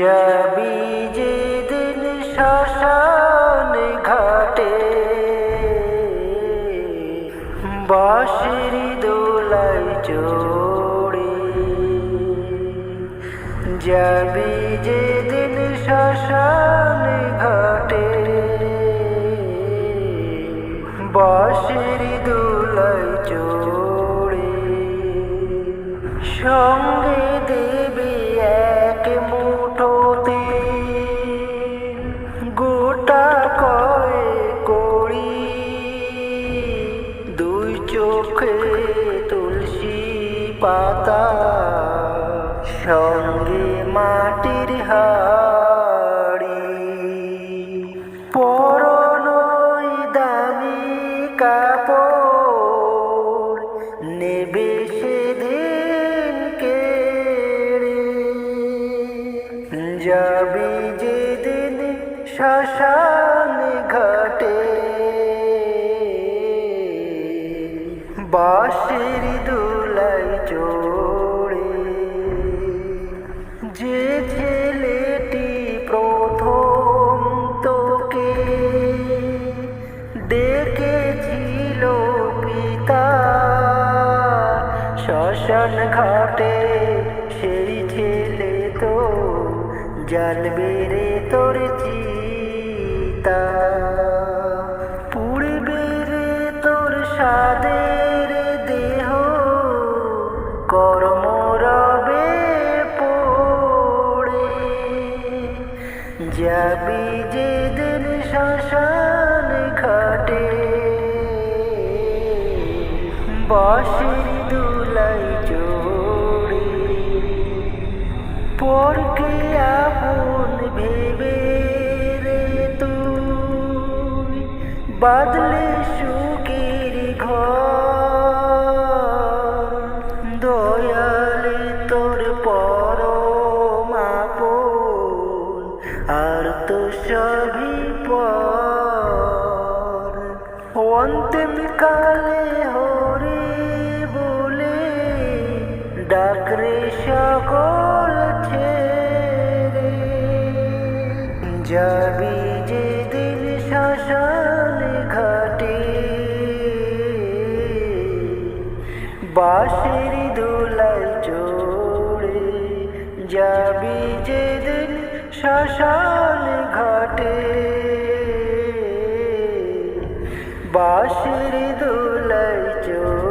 যাবি যেদিন শ্মশান দোলাই চড়ে। যাবি যেদিন শ্মশান ঘাটে। বাঁশির দোলাই চড়ে। সঙ্গে চোখে তুলসী পাতা, সঙ্গে মাটির হাড়ি। পরনই দামি কাপড় নেবে সেদিন কেড়ে। যাবি যেদিন শ্মশান ঘাটে বাঁশির দুলাই চড়ে যে ছেলেটি প্রথম তোকে ডেকেছিল পিতা। শ্মশান ঘাটে সেই ছেলে তো জানবে রে তোর চিতা যাবি যেদিন শ্মশান ঘাটে, বাঁশির দুলাই চড়ে। পরকে আপন ভেবে রে তুই, বাদলে সুখের ঘর, দয়ালে তোর পরমাপন আর তো সবই পর। অন্তিম হরে বলে ডাকরে সকল ছেড়ে। যাবি যেদিন শ্মশান ঘাটে। বাঁশির দোলাই চড়ে যাবি যেদিন শ্মশান ঘাটে। বাঁশির দুলাই চোখ